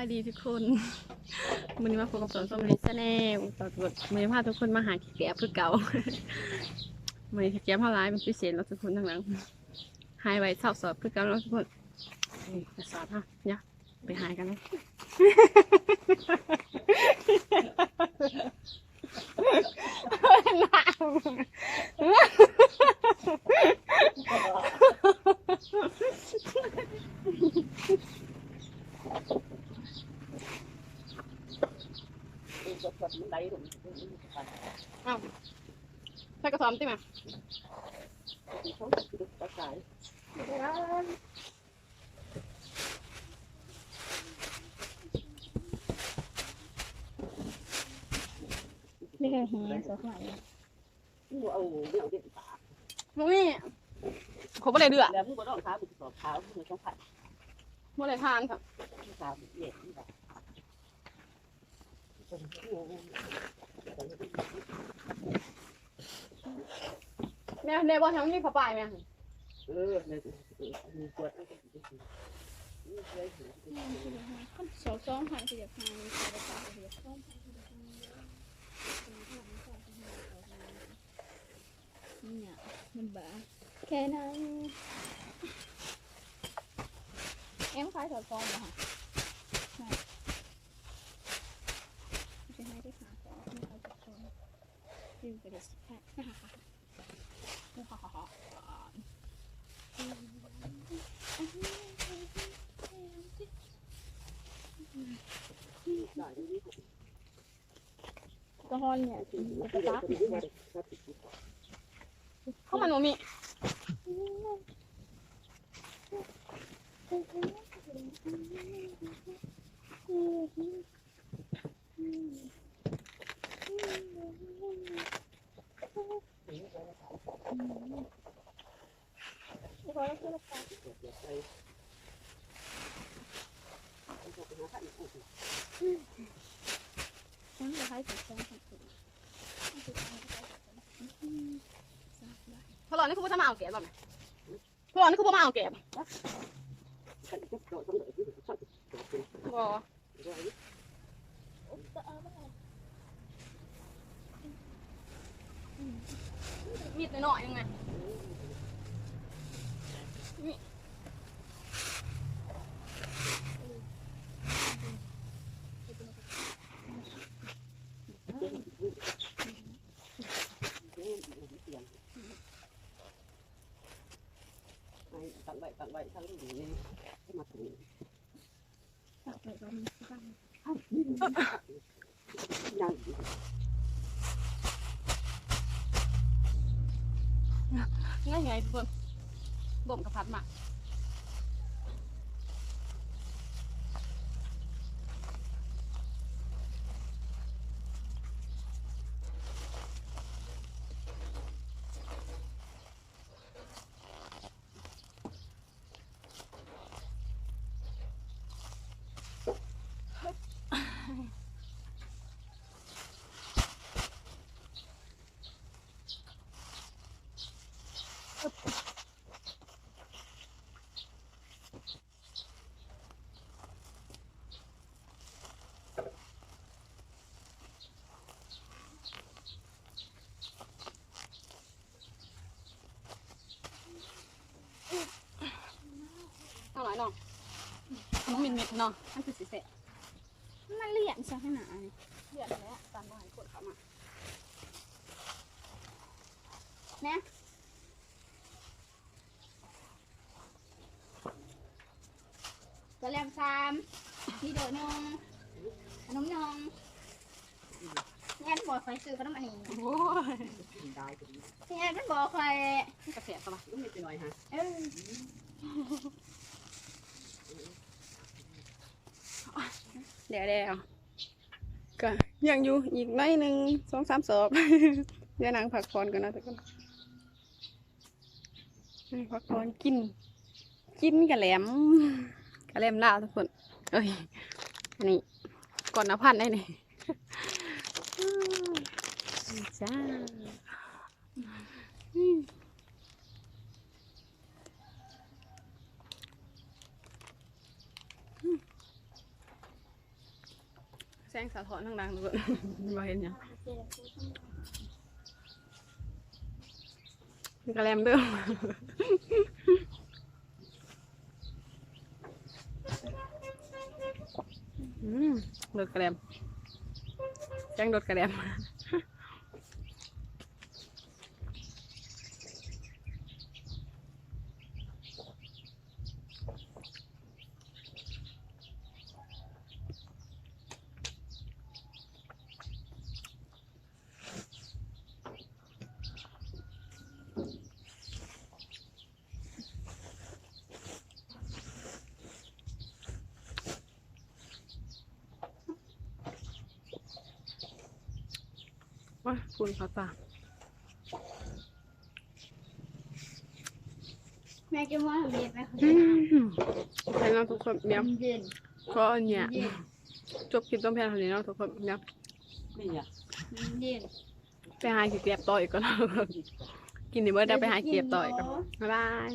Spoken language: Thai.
สวัสดีทุกคนวันนี้มาพบกับสวนส้มลิซแนลต่อตัวมือพาทุกคนมาหาขี้แกบเพื่อเก่ามือขี้แกบเท่าไรเป็นพิเศษแล้วทุกคนทั้งนั้นหายไว้เศร้าสอบเพื่อเก่าแล้วทุกคนนี่จะสอบฮะเนี่ยไปหายกันเลย อ้าวใส่กระสอบติมานี่คือเฮียสดใหม่เอาเรื่องเด็ดปากมุ้ยเขาไม่ได้เดือดแล้วผู้บ่ต้องขาบุกสอบขาวผู้ต้องผัดไม่ได้ทานครับขาวเด็ดนี่แบบ แม่ในบ่อทั้งนี้เขาไปไหมเออเลยมีกวดสองสองพันสี่พันสี่พันสี่พันเนี่ยมันบ้าแค่นั้นเอ็มคล้ายสอดฟองเหรอคะใช่จะให้ได้หาของที่เขาจะชม ดูไปเลยสิแค่ฮ่าก็ฮอนเนี่ยกระตักเนี่ยข้ามาหนูมีฉั นจะให้ติดแจ้งคนอื่นพอหลอดนี่คือพ่อจะมาเอาแกบหรอไหมพอหลอดนี่คือพ่อมาเอาแกบ บ่มีดหน่อยๆยังไงนี่ตั้ ง่ายไงทุกคนบ่มกับพัดมา มินมิดเนาะนั่นคือสีเสะมันเลี่ยนซะขนาดนี้เรียนแล้วตามมาให้กดเข้ามากระแลมซามมีโดนงขนมนงแง่บอกใครซื้อขนมอันนี้โอ้ยได้ถึงแง่มันบอกใครนี่กระเสียเข้ามาลูกนิดหน่อยฮะเออ เดี๋ยวเดี๋ยวก็ยังอยู่อีกหน้หนึ่งสองสามศพเดี๋ยวนางผักพรกันนะทุกคนนั่งพักพรกิน กินกะแหลมกะแหลมลาวทุกคน เอ้ยอันนี้ก่อนนะพันได้นี่จ้าอืม แส งสะท้อนทางดังทุกคนบ่เห็นยังกระแลมเด้ออืมรถกระแลมแจ้งรถกระแลม ว่าคุณเขาตาแม่กินว่าทำเย็นไหมคะใครน้องทุกคนเดี๋ยวเย็นก็อันเนี้ยเย็นจบคลิปต้องแพนเท่านี้เนาะทุกคนเดี๋ยวนี่อะเย็นไปหาเกียบต่ออีกก่อนกินนี่เบิร์ดเดี๋ยวไปหาเกียบต่ออีกก่อนบ๊ายบาย